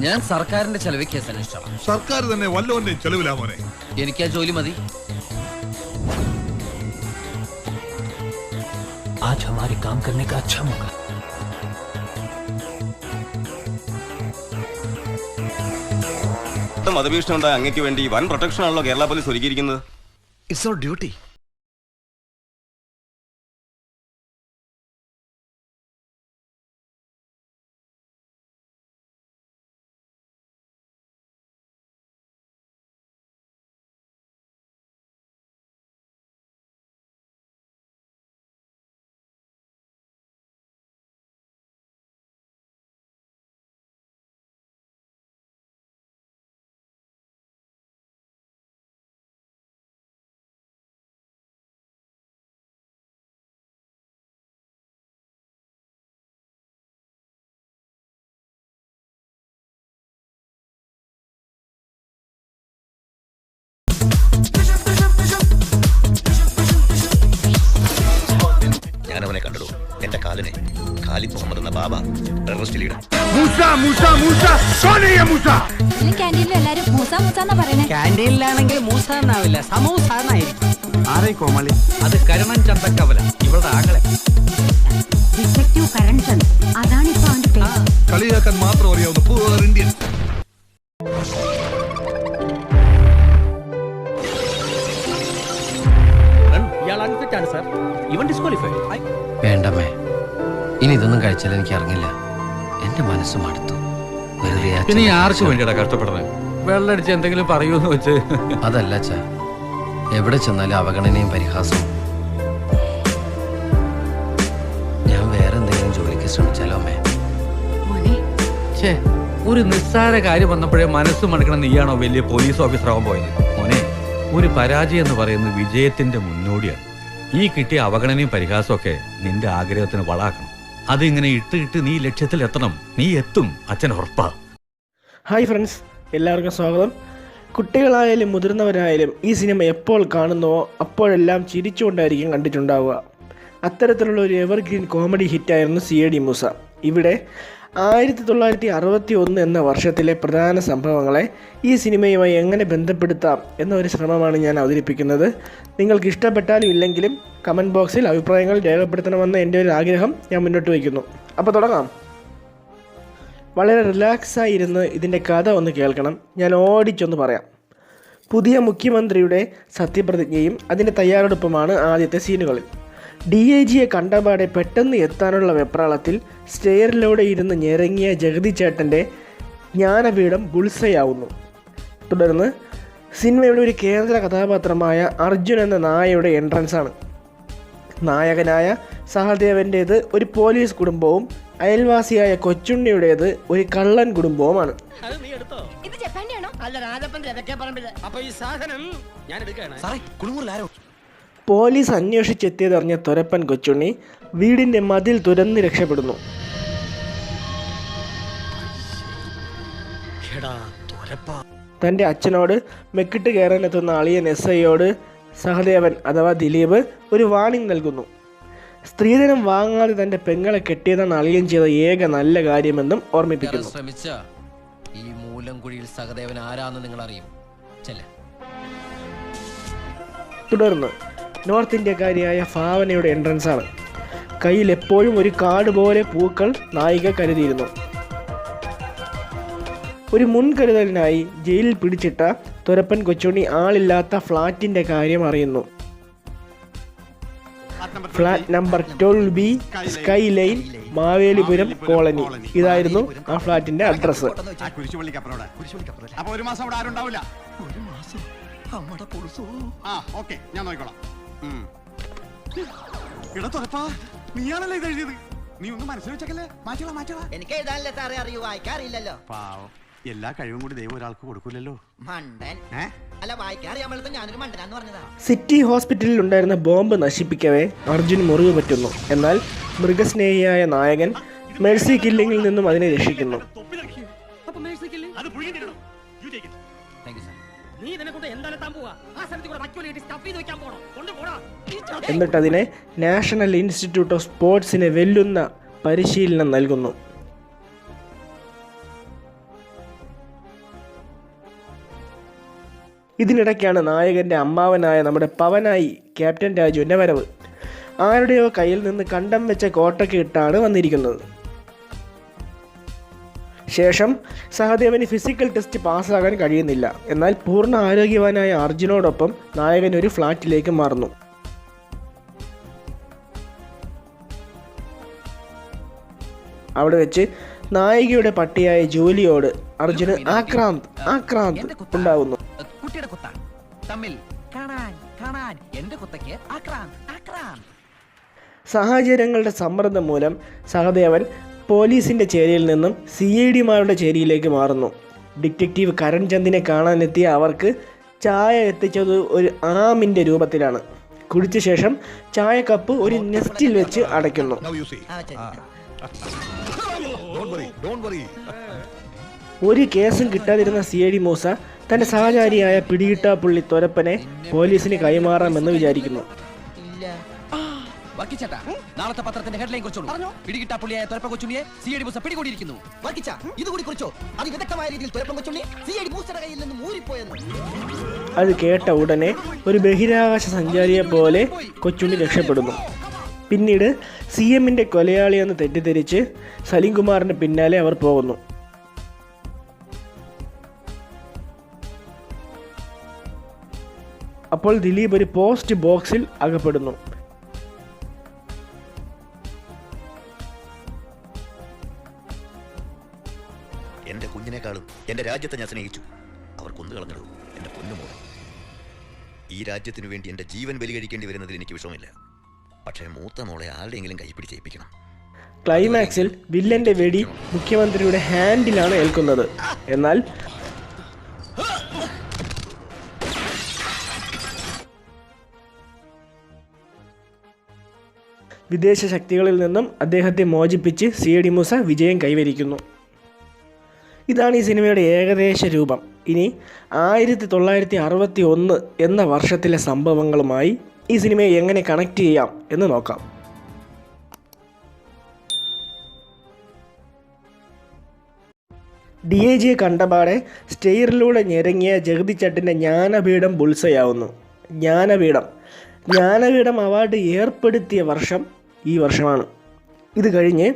ഞാൻ സർക്കാരിന്റെ ചെലവ് കേസ് അന്വേഷിച്ചോളാം സർക്കാർ തന്നെ വല്ലവന്റെയും ചെലവിലാ മോനെ എനിക്ക് ആ ജോലി മതി आज हमारे काम करने का अच्छा मौका മതഭീഷണി ഉണ്ടായ അങ്ങയ്ക്ക് വേണ്ടി വൻ പ്രൊട്ടക്ഷൻ ആണല്ലോ കേരള പോലീസ് ഒരുക്കിയിരിക്കുന്നത് ഇറ്റ്സ് അവർ ഡ്യൂട്ടി ക്യാന്റീനിൽ എല്ലാരും മൂസ മൂസ എന്നാ പറയണേ. ക്യാന്റീനിലാണെങ്കിൽ മൂസ എന്നാവില്ല സമൂസ എന്നായിരിക്കും ആരേ കോമാളി. അത് കരുണൻ ചന്തക്കവല ഇവളുടെ ആകളെ ഡിറ്റക്റ്റീവ് കരൺസൺ അതാണ് ഇപ്പൊ അവന്റെ പേര്. കളിയാക്കാൻ മാത്രം അറിയാവുന്ന പൂർ ഇന്ത്യൻ. ഇയാൾ സാർ ഇവൻ ഡിസ്ക്വാളിഫൈഡ് വേണ്ടമ്മേ ഇനി ഇതൊന്നും കഴിച്ചാൽ എനിക്ക് അറിഞ്ഞില്ല എന്റെ മനസ്സും അടുത്തു പിന്നെ ഈ ആർക്ക് വേണ്ടിയാ കഷ്ടപ്പെടുന്നത്. വെള്ളടിച്ച് എന്തെങ്കിലും പറയൂന്ന് വെച്ച്. അതല്ല അച്ഛാ. എവിടെ ചെന്നാലും അവഗണനയും പരിഹാസവും. ഞാൻ വേറെ എന്തെങ്കിലും ജോലിക്ക് ശ്രമിച്ചാലോ അമ്മേ? ഛേ ഒരു നിസ്സാര കാര്യം വന്നപ്പോഴേ മനസ്സ് മണക്കണം നീയാണോ വലിയ പോലീസ് ഓഫീസർ ആവാൻ പോയത്? മോനെ ഒരു പരാജയം എന്ന് പറയുന്നത് വിജയത്തിന്റെ മുന്നോടിയാണ്. ഈ കിട്ടിയ അവഗണനയും പരിഹാസവും ഒക്കെ നിന്റെ ആഗ്രഹത്തിന് വളാക്കണം. അതിങ്ങനെ ഇട്ട് ഇട്ട് നീ ലക്ഷ്യത്തിൽ എത്തണം നീ എത്തും അച്ഛൻ ഉറപ്പാ. ഹായ് ഫ്രണ്ട്സ് എല്ലാവർക്കും സ്വാഗതം. കുട്ടികളായാലും മുതിർന്നവരായാലും ഈ സിനിമ എപ്പോൾ കാണുന്നുവോ അപ്പോഴെല്ലാം ചിരിച്ചുകൊണ്ടായിരിക്കും കണ്ടിട്ടുണ്ടാവുക. അത്തരത്തിലുള്ള ഒരു എവർഗ്രീൻ കോമഡി ഹിറ്റായിരുന്നു സി എ ഡി മൂസ. ഇവിടെ ആയിരത്തി തൊള്ളായിരത്തി അറുപത്തി ഒന്ന് എന്ന വർഷത്തിലെ പ്രധാന സംഭവങ്ങളെ ഈ സിനിമയുമായി എങ്ങനെ ബന്ധപ്പെടുത്താം എന്ന ഒരു ശ്രമമാണ് ഞാൻ അവതരിപ്പിക്കുന്നത്. നിങ്ങൾക്ക് ഇഷ്ടപ്പെട്ടാലും ഇല്ലെങ്കിലും കമന്റ് ബോക്സിൽ അഭിപ്രായങ്ങൾ രേഖപ്പെടുത്തണമെന്ന എന്റെ ഒരു ആഗ്രഹം ഞാൻ മുന്നോട്ട് വയ്ക്കുന്നു. അപ്പോൾ തുടങ്ങാം. വളരെ റിലാക്സായി ഇരുന്ന് ഇതിന്റെ കഥ ഒന്ന് കേൾക്കണം. ഞാൻ ഓടിച്ചൊന്ന് പറയാം. പുതിയ മുഖ്യമന്ത്രിയുടെ സത്യപ്രതിജ്ഞയും അതിന്റെ തയ്യാറെടുപ്പുമാണ് ആദ്യത്തെ സീനുകളിൽ. ഡി ഐ ജിയെ കണ്ടപാടെ പെട്ടെന്ന് എത്താനുള്ള വെപ്രാളത്തിൽ സ്റ്റെയറിലൂടെ ഇരുന്ന് ഞെരങ്ങിയ ജഗതി ചേട്ടന്റെ ജ്ഞാനപീഠം ബുൾസയാവുന്നു. തുടർന്ന് സിനിമയുടെ ഒരു കേന്ദ്ര കഥാപാത്രമായ അർജുൻ എന്ന നായയുടെ എൻട്രൻസാണ് നായകനായ സഹദേവന്റേത് ഒരു പോലീസ് കുടുംബവും അയൽവാസിയായ കൊച്ചുണ്ണിയുടേത് ഒരു കള്ളൻ കുടുംബവുമാണ്. പോലീസ് അന്വേഷിച്ചെത്തിയതറിഞ്ഞ തുരപ്പൻ കൊച്ചുണ്ണി വീടിന്റെ മതിൽ തുരന്ന് രക്ഷപ്പെടുന്നു. തന്റെ അച്ഛനോട് മെക്കിട്ട് കയറാനെത്തുന്ന അളിയൻ എസ് ഐയോട് സഹദേവൻ അഥവാ ദിലീപ് ഒരു വാണിംഗ് നൽകുന്നു. സ്ത്രീധനം വാങ്ങാതെ തന്റെ പെങ്ങളെ കെട്ടിയതാണ് അളിയൻ ചെയ്ത ഏക നല്ല കാര്യമെന്നും ഓർമ്മിപ്പിക്കുന്നു. ശ്രമിച്ച ഈ മൂലംകുഴിയിൽ സഹദേവൻ ആരാന്ന് നിങ്ങൾ അറിയും തുടർന്ന് നോർത്ത് ഇന്ത്യക്കാരിയായ ഭാവനയുടെ എൻട്രൻസ് ആണ്. കയ്യിൽ എപ്പോഴും ഒരു കാട് പോലെ പൂക്കൾ നായിക കരുതിയിരുന്നു. ഒരു മുൻകരുതലിനായി ജയിലിൽ പിടിച്ചിട്ട തുരപ്പൻ കൊച്ചുണ്ണി ആളില്ലാത്ത ഫ്ലാറ്റിന്റെ കാര്യം അറിയുന്നു. Flat number twelve B skyline Mavelipuram colony. ഇതായിരുന്നു ആ ഫ്ലാറ്റിന്റെ അഡ്രസ് ആ കുരിശുപള്ളിക്കപ്പുറം അപ്പൊ ഒരു മാസം? അവിടെ ആരുണ്ടാവില്ല ആ ഓക്കെ ഞാൻ നോക്കിക്കോളാം. ഉം. എടാ തുറപ്പാ നീയാണല്ലേ ഇത് എഴുതിയത്? നീ ഒന്ന് മനസ്സിൽ വെച്ചേക്കല്ലേ? മാറ്റോളാ മാറ്റോളാ എനിക്ക് എഴുതാനല്ലേ സാറേ അറിയൂ വായിക്കാറില്ലല്ലോ. പാവം. എല്ലാ കഴിവും കൂടി ദൈവം ഒരാൾക്ക് കൊടുക്കൂലല്ലോ. മണ്ടൻ. ഏ? സിറ്റി ഹോസ്പിറ്റലിൽ ഉണ്ടായിരുന്ന ബോംബ് നശിപ്പിക്കവേ അർജുൻ മുറിവ് പറ്റുന്നു. എന്നാൽ മൃഗസ്നേഹിയായ നായകൻ മെഴ്സി കില്ലിങ്ങിൽ നിന്നും അതിനെ രക്ഷിക്കുന്നു. അപ്പൊ മേഴ്സിക്കില്ലേ അത് പുഴുങ്ങിയിട്ടിടണം താങ്ക് യു സാർ നീ ഇതിനെ കൊണ്ട് എന്താണ് താൻ പോവാ. ആ സ്ഥലത്ത് കൂടെ വക്കോലി സ്റ്റഫ് ചെയ്ത് വെക്കാൻ പോണോ. കൊണ്ടുപോടാ എന്നിട്ട് അതിനെ നാഷണൽ ഇൻസ്റ്റിറ്റ്യൂട്ട് ഓഫ് സ്പോർട്സിനെ വെല്ലുന്ന പരിശീലനം നൽകുന്നു. ഇതിനിടയ്ക്കാണ് നായകന്റെ അമ്മാവനായ നമ്മുടെ പവനായി ക്യാപ്റ്റൻ രാജുവിന്റെ വരവ്. ആരുടെയോ കയ്യിൽ നിന്ന് കണ്ടം വെച്ച കോട്ടൊക്കെ ഇട്ടാണ് വന്നിരിക്കുന്നത്. ശേഷം സഹദേവന് ഫിസിക്കൽ ടെസ്റ്റ് പാസ്സാകാൻ കഴിയുന്നില്ല. എന്നാൽ പൂർണ ആരോഗ്യവാനായ അർജുനോടൊപ്പം നായകൻ ഒരു ഫ്ലാറ്റിലേക്ക് മാറുന്നു. അവിടെ വെച്ച് നായികയുടെ പട്ടിയായ ജോലിയോട് അർജുന് ആക്രാന്ത് ആക്രാന്ത് ഉണ്ടാവുന്നു. തമ്മിൽ കാണാൻ കാണാൻ. എന്റെ കുത്തയ്ക്ക് ആക്രാന്ത് ആക്രാന്ത്. സാഹചര്യങ്ങളുടെ സമ്മർദ്ദം മൂലം സഹദേവൻ പോലീസിന്റെ ചേരിയിൽ നിന്നും സി ഐ ഡിമാരുടെ ചേരിയിലേക്ക് മാറുന്നു. ഡിറ്റക്റ്റീവ് കരൺ ചന്ദിനെ കാണാനെത്തിയ അവർക്ക് ചായ എത്തിച്ചത് ഒരു ആമിന്റെ രൂപത്തിലാണ്. കുടിച്ച ശേഷം ചായ കപ്പ് ഒരു നെസ്റ്റിൽ വെച്ച് അടയ്ക്കുന്നു. ഒരു കേസും കിട്ടാതിരുന്ന സി ഐ ഡി മൂസ തന്റെ സഹചാരിയായ പിടികിട്ട പുള്ളി തൊരപ്പനെ പോലീസിന് കൈമാറാമെന്ന് വിചാരിക്കുന്നു. നാളത്തെ പത്രത്തിന്റെ ഹെഡ്ലൈൻ കുറിച്ചോളൂ. പിടികിട്ട പുള്ളിയായ തുരപ്പ കൊച്ചുണ്ണിയെ സി ഐ ബുസ പിടികൂടിയിരിക്കുന്നു. വർക്കിച്ച ഇത് കൂടി കുറിച്ചോ? അതിവിദഗ്ധമായ രീതിയിൽ തുരപ്പം കൊച്ചുണ്ണി സി ഐ ഡി മൂസയുടെ കയ്യിൽ നിന്ന് ഊരിപ്പോയെന്ന്. അത് കേട്ട ഉടനെ ഒരു ബഹിരാകാശ സഞ്ചാരിയെ പോലെ കൊച്ചുണ്ണി രക്ഷപ്പെടുന്നു. പിന്നീട് സി എമ്മിന്റെ കൊലയാളിയെന്ന് തെറ്റിദ്ധരിച്ച് സലീം കുമാറിന്റെ പിന്നാലെ അവർ പോകുന്നു. അപ്പോൾ ദിലീപ് ഒരു പോസ്റ്റ് ബോക്സിൽ അകപ്പെടുന്നു. എന്റെ കുഞ്ഞിനേക്കാളും എന്റെ രാജ്യത്തെ ഞാൻ സ്നേഹിച്ചു. അവർ കൊന്നു കളഞ്ഞു എന്റെ പൊന്നുമോൾ ഈ രാജ്യത്തിനു വേണ്ടി എന്റെ ജീവൻ ബലി കഴിക്കേണ്ടി വരുന്നതിൽ എനിക്ക് വിഷമമില്ല. പക്ഷേ മൂത്ത മോളെ ആരുടെയെങ്കിലും കൈപ്പിടിച്ചേൽപ്പിക്കണം ക്ലൈമാക്സിൽ വില്ലന്റെ വെടി മുഖ്യമന്ത്രിയുടെ ഹാൻഡിലാണ് ഏൽക്കുന്നത്. എന്നാൽ വിദേശ ശക്തികളിൽ നിന്നും അദ്ദേഹത്തെ മോചിപ്പിച്ച് സി ഡി മൂസ വിജയം കൈവരിക്കുന്നു. ഇതാണ് ഈ സിനിമയുടെ ഏകദേശ രൂപം. ഇനി ആയിരത്തി തൊള്ളായിരത്തി അറുപത്തി ഒന്ന് എന്ന വർഷത്തിലെ സംഭവങ്ങളുമായി ഈ സിനിമയെ എങ്ങനെ കണക്ട് ചെയ്യാം എന്ന് നോക്കാം. ഡി എ ജിയെ കണ്ടപാടെ സ്റ്റെയറിലൂടെ ഞെരങ്ങിയ ജഗതിച്ചട്ടിന്റെ ജ്ഞാനപീഠം ബുൾസയാവുന്നു. ജ്ഞാനപീഠം. ജ്ഞാനപീഠം അവാർഡ് ഏർപ്പെടുത്തിയ വർഷം ഈ വർഷമാണ്. ഇത് കഴിഞ്ഞ്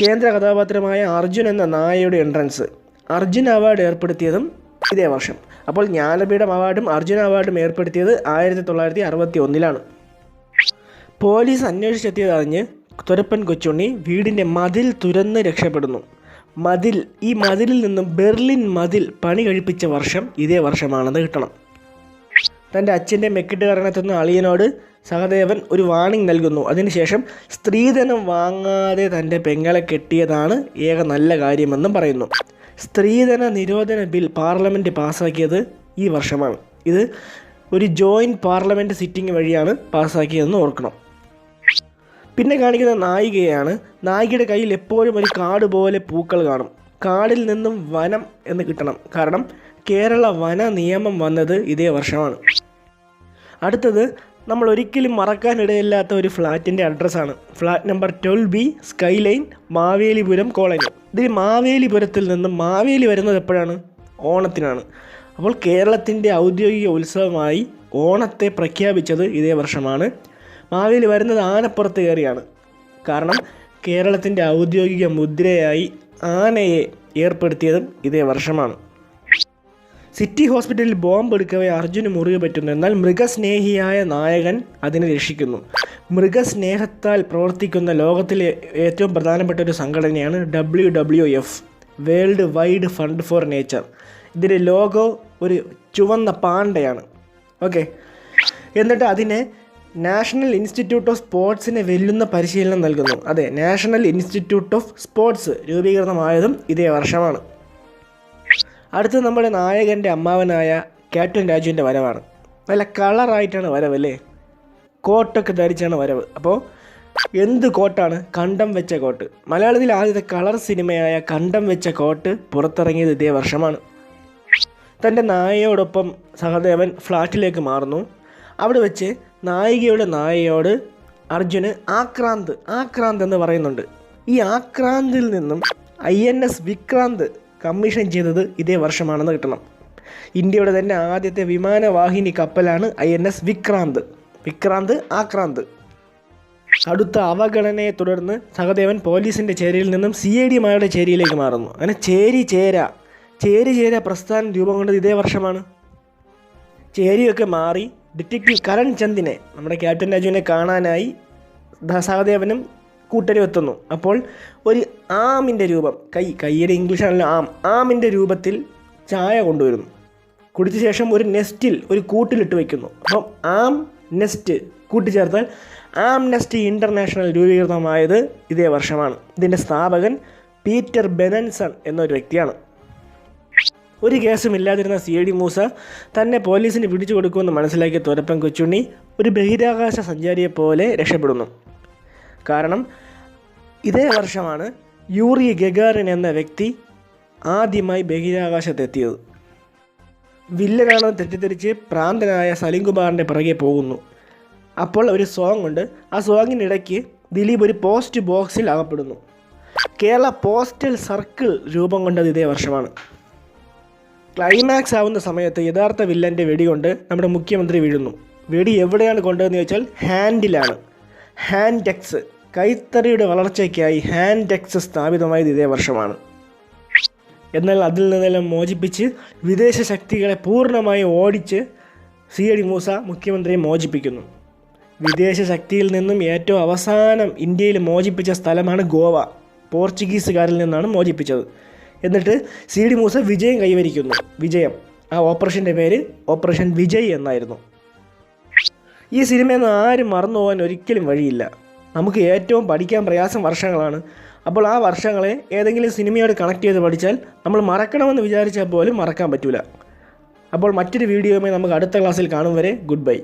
കേന്ദ്ര കഥാപാത്രമായ അർജുൻ എന്ന നായയുടെ എൻട്രൻസ് അർജുൻ അവാർഡ് ഏർപ്പെടുത്തിയതും ഇതേ വർഷം. അപ്പോൾ ജ്ഞാനപീഠം അവാർഡും അർജുൻ അവാർഡും ഏർപ്പെടുത്തിയത് ആയിരത്തി തൊള്ളായിരത്തി അറുപത്തി ഒന്നിലാണ് പോലീസ് അന്വേഷിച്ചെത്തിയത് അറിഞ്ഞ് തുരപ്പൻ കൊച്ചുണ്ണി വീടിന്റെ മതിൽ തുരന്ന് രക്ഷപ്പെടുന്നു. മതിൽ ഈ മതിലിൽ നിന്നും ബെർലിൻ മതിൽ പണി കഴിപ്പിച്ച വർഷം ഇതേ വർഷമാണെന്ന് കിട്ടണം. തന്റെ അച്ഛന്റെ മെക്കിട്ട് കാരണത്തുന്ന അളിയനോട് സഹദേവൻ ഒരു വാണിംഗ് നൽകുന്നു. അതിനുശേഷം സ്ത്രീധനം വാങ്ങാതെ തന്റെ പെങ്ങളെ കെട്ടിയതാണ് ഏക നല്ല കാര്യമെന്നും പറയുന്നു. സ്ത്രീധന നിരോധന ബിൽ പാർലമെന്റ് പാസ്സാക്കിയത് ഈ വർഷമാണ്. ഇത് ഒരു ജോയിന്റ് പാർലമെന്റ് സിറ്റിംഗ് വഴിയാണ് പാസ്സാക്കിയതെന്ന് ഓർക്കണം. പിന്നെ കാണിക്കുന്ന നായികയാണ് നായികയുടെ കയ്യിൽ എപ്പോഴും ഒരു കാട് പോലെ പൂക്കൾ കാണും. കാടിൽ നിന്നും വനം എന്ന് കിട്ടണം. കാരണം കേരള വന നിയമം വന്നത് ഇതേ വർഷമാണ്. അടുത്തത് നമ്മൾ ഒരിക്കലും മറക്കാനിടയില്ലാത്ത ഒരു ഫ്ലാറ്റിന്റെ അഡ്രസ്സാണ്. Flat number twelve B skyline Mavelipuram colony. ഇതിൽ മാവേലിപുരത്തിൽ നിന്ന് മാവേലി വരുന്നത് എപ്പോഴാണ്? ഓണത്തിനാണ്. അപ്പോൾ കേരളത്തിന്റെ ഔദ്യോഗിക ഉത്സവമായി ഓണത്തെ പ്രഖ്യാപിച്ചത് ഇതേ വർഷമാണ്. മാവേലി വരുന്നത് ആനപ്പുറത്ത് കയറിയാണ്. കാരണം കേരളത്തിന്റെ ഔദ്യോഗിക മുദ്രയായി ആനയെ ഏർപ്പെടുത്തിയതും ഇതേ വർഷമാണ്. സിറ്റി ഹോസ്പിറ്റലിൽ ബോംബ് എടുക്കവേ അർജുന് മുറിവ് പറ്റുന്നു. എന്നാൽ മൃഗസ്നേഹിയായ നായകൻ അതിനെ രക്ഷിക്കുന്നു. മൃഗസ്നേഹത്താൽ പ്രവർത്തിക്കുന്ന ലോകത്തിലെ ഏറ്റവും പ്രധാനപ്പെട്ട ഒരു സംഘടനയാണ് W W F World Wide Fund for Nature. ഇതിന്റെ ലോഗോ ഒരു ചുവന്ന പാണ്ടയാണ്. ഓക്കെ. എന്നിട്ട് അതിനെ നാഷണൽ ഇൻസ്റ്റിറ്റ്യൂട്ട് ഓഫ് സ്പോർട്സിനെ വെല്ലുന്ന പരിശീലനം നൽകുന്നു. അതെ നാഷണൽ ഇൻസ്റ്റിറ്റ്യൂട്ട് ഓഫ് സ്പോർട്സ് രൂപീകൃതമായതും ഇതേ വർഷമാണ്. അടുത്ത് നമ്മുടെ നായകന്റെ അമ്മാവനായ ക്യാപ്റ്റൻ രാജുവിന്റെ വരവാണ്. നല്ല കളറായിട്ടാണ് വരവല്ലേ? കോട്ടൊക്കെ ധരിച്ചാണ് വരവ്. അപ്പോൾ എന്ത് കോട്ടാണ്? കണ്ടം വെച്ച കോട്ട്. മലയാളത്തിൽ ആദ്യത്തെ കളർ സിനിമയായ കണ്ടം വെച്ച കോട്ട് പുറത്തിറങ്ങിയത് ഇതേ വർഷമാണ്. തന്റെ നായയോടൊപ്പം സഹദേവൻ ഫ്ലാറ്റിലേക്ക് മാറുന്നു. അവിടെ വെച്ച് നായികയുടെ നായയോട് അർജുന് ആക്രാന്ത് ആക്രാന്ത് എന്ന് പറയുന്നുണ്ട്. ഈ ആക്രാന്തിൽ നിന്നും I N S Vikrant commission ചെയ്തത് ഇതേ വർഷമാണെന്ന് കിട്ടണം. ഇന്ത്യയുടെ തന്നെ ആദ്യത്തെ വിമാനവാഹിനി കപ്പലാണ് I N S Vikrant. Vikrant ആക്രാന്ത്. അടുത്ത അവഗണനയെ തുടർന്ന് സഹദേവൻ പോലീസിന്റെ ചേരിയിൽ നിന്നും സി ഐ ഡിമാരുടെ ചേരിയിലേക്ക് മാറുന്നു. അങ്ങനെ ചേരി ചേര ചേരി ചേര പ്രസ്ഥാനം രൂപം കൊണ്ടത് ഇതേ വർഷമാണ്. ചേരിയൊക്കെ മാറി ഡിറ്റക്റ്റീവ് കരൺ ചന്ദിനെ നമ്മുടെ ക്യാപ്റ്റൻ രാജുവിനെ കാണാനായി സഹദേവനും കൂട്ടരും എത്തുന്നു. അപ്പോൾ ഒരു ആമിന്റെ രൂപം കൈ കൈയുടെ ഇംഗ്ലീഷാണല്ലോ ആം. ആമിന്റെ രൂപത്തിൽ ചായ കൊണ്ടുവരുന്നു. കുടിച്ച ശേഷം ഒരു നെസ്റ്റിൽ ഒരു കൂട്ടിലിട്ട് വയ്ക്കുന്നു. അപ്പം ആം നെസ്റ്റ് കൂട്ടിച്ചേർത്താൽ ആം നെസ്റ്റ് ഇന്റർനാഷണൽ രൂപീകൃതമായത് ഇതേ വർഷമാണ്. ഇതിന്റെ സ്ഥാപകൻ പീറ്റർ ബെനൻസൺ എന്നൊരു വ്യക്തിയാണ്. ഒരു കേസും ഇല്ലാതിരുന്ന സി ഡി മൂസ തന്നെ പോലീസിന് പിടിച്ചു കൊടുക്കുമെന്ന് മനസ്സിലാക്കിയ തുരപ്പൻ കൊച്ചുണ്ണി ഒരു ബഹിരാകാശ സഞ്ചാരിയെ പോലെ രക്ഷപ്പെടുന്നു. കാരണം ഇതേ വർഷമാണ് യൂറി ഗഗാറിൻ എന്ന വ്യക്തി ആദ്യമായി ബഹിരാകാശത്തെത്തിയത്. വില്ലനാണെന്ന് തെറ്റിദ്ധരിച്ച് പ്രാന്തനായ സലിംകുമാറിന്റെ പിറകെ പോകുന്നു. അപ്പോൾ ഒരു സോങ് ഉണ്ട്. ആ സോങ്ങിനിടയ്ക്ക് ദിലീപ് ഒരു പോസ്റ്റ് ബോക്സിൽ അകപ്പെടുന്നു. കേരള പോസ്റ്റൽ സർക്കിൾ രൂപം കൊണ്ടത് ഇതേ വർഷമാണ്. ക്ലൈമാക്സ് ആവുന്ന സമയത്ത് യഥാർത്ഥ വില്ലന്റെ വെടികൊണ്ട് നമ്മുടെ മുഖ്യമന്ത്രി വീഴുന്നു. വെടി എവിടെയാണ് കൊണ്ടതെന്ന് ചോദിച്ചാൽ ഹാൻഡിലാണ് ഹാൻഡെക്സ് കൈത്തറിയുടെ വളർച്ചയ്ക്കായി ഹാൻഡ് ടെക്സ് സ്ഥാപിതമായത് ഇതേ വർഷമാണ്. എന്നാൽ അതിൽ നിന്നെല്ലാം മോചിപ്പിച്ച് വിദേശ ശക്തികളെ പൂർണമായി ഓടിച്ച് സി ഡി മൂസ മുഖ്യമന്ത്രിയെ മോചിപ്പിക്കുന്നു. വിദേശ ശക്തിയിൽ നിന്നും ഏറ്റവും അവസാനം ഇന്ത്യയിൽ മോചിപ്പിച്ച സ്ഥലമാണ് ഗോവ. പോർച്ചുഗീസുകാരിൽ നിന്നാണ് മോചിപ്പിച്ചത്. എന്നിട്ട് സി ഡി മൂസ വിജയം കൈവരിക്കുന്നു. വിജയം. ആ ഓപ്പറേഷന്റെ പേര് ഓപ്പറേഷൻ വിജയ് എന്നായിരുന്നു. ഈ സിനിമയൊന്നും ആരും മറന്നു പോകാൻ ഒരിക്കലും വഴിയില്ല. നമുക്ക് ഏറ്റവും പഠിക്കാൻ പ്രയാസം വർഷങ്ങളാണ്. അപ്പോൾ ആ വർഷങ്ങളെ ഏതെങ്കിലും സിനിമയോട് കണക്ട് ചെയ്ത് പഠിച്ചാൽ നമ്മൾ മറക്കണമെന്ന് വിചാരിച്ചാൽ പോലും മറക്കാൻ പറ്റില്ല അപ്പോൾ മറ്റൊരു വീഡിയോയുമായി നമുക്ക് അടുത്ത ക്ലാസ്സിൽ കാണും വരെ ഗുഡ് ബൈ